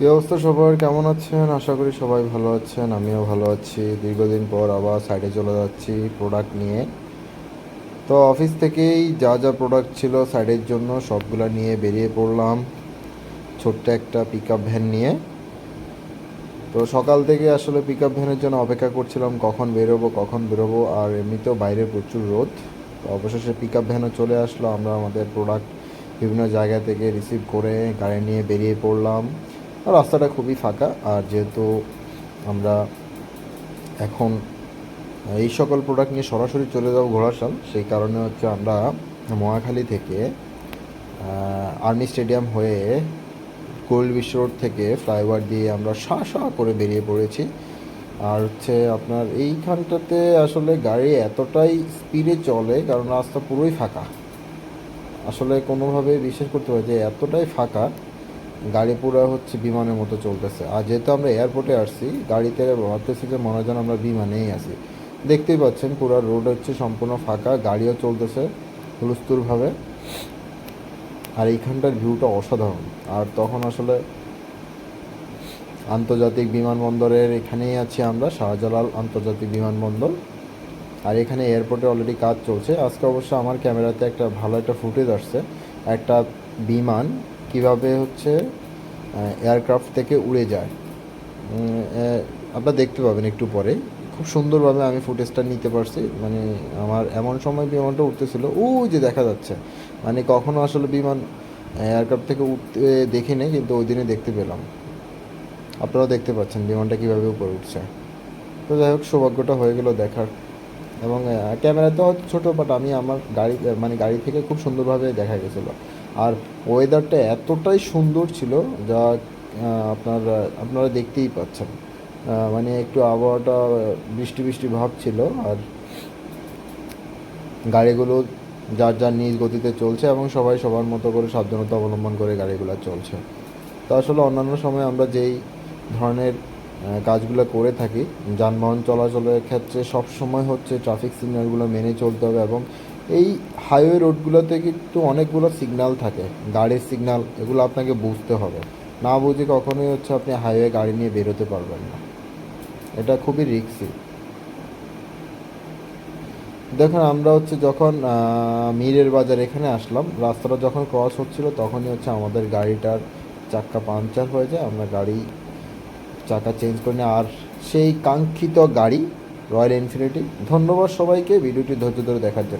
কি অবস্থা সবার? কেমন আছেন? আশা করি সবাই ভালো আছেন, আমিও ভালো আছি। দীর্ঘদিন পর আবার সাইডে চলে যাচ্ছি প্রোডাক্ট নিয়ে। তো অফিস থেকেই যা যা প্রোডাক্ট ছিল সাইডের জন্য সবগুলো নিয়ে বেরিয়ে পড়লাম। ছোট্ট একটা পিক আপ ভ্যান নিয়ে। তো সকাল থেকে আসলে পিক আপ ভ্যানের জন্য অপেক্ষা করছিলাম, কখন বেরোবো কখন বেরোবো, আর এমনিতেও বাইরে প্রচুর রোদ। তো অবশেষে পিক আপ ভ্যানও চলে আসলো, আমরা আমাদের প্রোডাক্ট বিভিন্ন জায়গা থেকে রিসিভ করে গাড়ি নিয়ে বেরিয়ে পড়লাম। রাস্তাটা খুবই ফাঁকা, আর যেহেতু আমরা এখন এই সকল প্রোডাক্ট নিয়ে সরাসরি চলে যাব ঘোড়াশাল, সেই কারণে হচ্ছে আমরা মহাখালী থেকে আর্মি স্টেডিয়াম হয়ে গোল্ড বিশ্ব রোড থেকে ফ্লাইওভার দিয়ে আমরা শা শা করে বেরিয়ে পড়েছি। আর হচ্ছে আপনার এইখানটাতে আসলে গাড়ি এতটাই স্পিডে চলে, কারণ রাস্তা পুরোই ফাঁকা। আসলে কোনোভাবে বিশ্বাস করতে পারি যে এতটাই ফাঁকা গাড়ি পুরো হচ্ছে বিমানের মতো চলতেছে। আর যেহেতু আমরা এয়ারপোর্টে আসছি, গাড়িতে ভাবতেছি যে মনে যেন আমরা বিমানেই আছি। দেখতেই পাচ্ছেন পুরো রোড হচ্ছে সম্পূর্ণ ফাঁকা, গাড়িও চলতেছে হুলস্থুলভাবে। আর এইখানটার ভিউটা অসাধারণ। আর তখন আসলে আন্তর্জাতিক বিমানবন্দরের এখানেই আছি আমরা, শাহজালাল আন্তর্জাতিক বিমানবন্দর। আর এখানে এয়ারপোর্টে অলরেডি কাজ চলছে। আজকে অবশ্য আমার ক্যামেরাতে একটা ভালো একটা ফুটেজ আসছে। একটা বিমান কীভাবে হচ্ছে এয়ারক্রাফট থেকে উড়ে যায়। আপনারা দেখতে পাবেন একটু পরে। খুব সুন্দরভাবে আমি ফুটেজটা নিতে পারছি। মানে আমার এমন সময় বিমানটা উঠতেছিল। ওই যে দেখা যাচ্ছে। মানে কখনো আসলে বিমান এয়ারক্রাফট থেকে উঠতে দেখি দেখিনি কিন্তু ওই দিনে দেখতে পেলাম। আপনারাও দেখতে পাচ্ছেন বিমানটা কীভাবে উপরে উঠছে। তো যাই হোক, সৌভাগ্যটা হয়ে গেল দেখার। এবং ক্যামেরাতে হয়তো ছোটো বাট আমি আমার গাড়ি মানে গাড়ি থেকে খুব সুন্দরভাবে দেখা গেছিল। আর ওয়েদারটা এতটাই সুন্দর ছিল যা আপনার, আপনারা দেখতেই পাচ্ছেন। মানে একটু আবহাওয়াটা বৃষ্টি বৃষ্টি ভাব ছিল। আর গাড়িগুলো যার যার নিজ গতিতে চলছে এবং সবাই সবার মতো করে সাবধানতা অবলম্বন করে গাড়িগুলো চলছে। তো আসলে অন্যান্য সময় আমরা যেই ধরনের কাজগুলো করে থাকি। যানবাহন চলাচলের ক্ষেত্রে সব সময় হচ্ছে ট্রাফিক সিগন্যালগুলো মেনে চলতে হবে এবং এই হাইওয়ে রোডগুলোতে কিন্তু অনেকগুলো সিগন্যাল থাকে, গাড়ির সিগন্যাল এগুলো আপনাকে বুঝতে হবে। না বুঝে কখনোই হচ্ছে আপনি হাইওয়ে গাড়ি নিয়ে বেরোতে পারবেন না। এটা খুবই রিস্কি দেখুন, আমরা হচ্ছে যখন মীরের বাজার এখানে আসলাম, রাস্তাটা যখন ক্রস হচ্ছিল, তখনই হচ্ছে আমাদের গাড়িটার চাক্কা পাংচার হয়ে যায়, আমরা গাড়ি চাকা চেঞ্জ করে নিই আর সেই কাঙ্ক্ষিত গাড়ি রয়্যাল এনফিনিটি। ধন্যবাদ সবাইকে। ভিডিওটি ধৈর্য ধরে দেখার জন্য।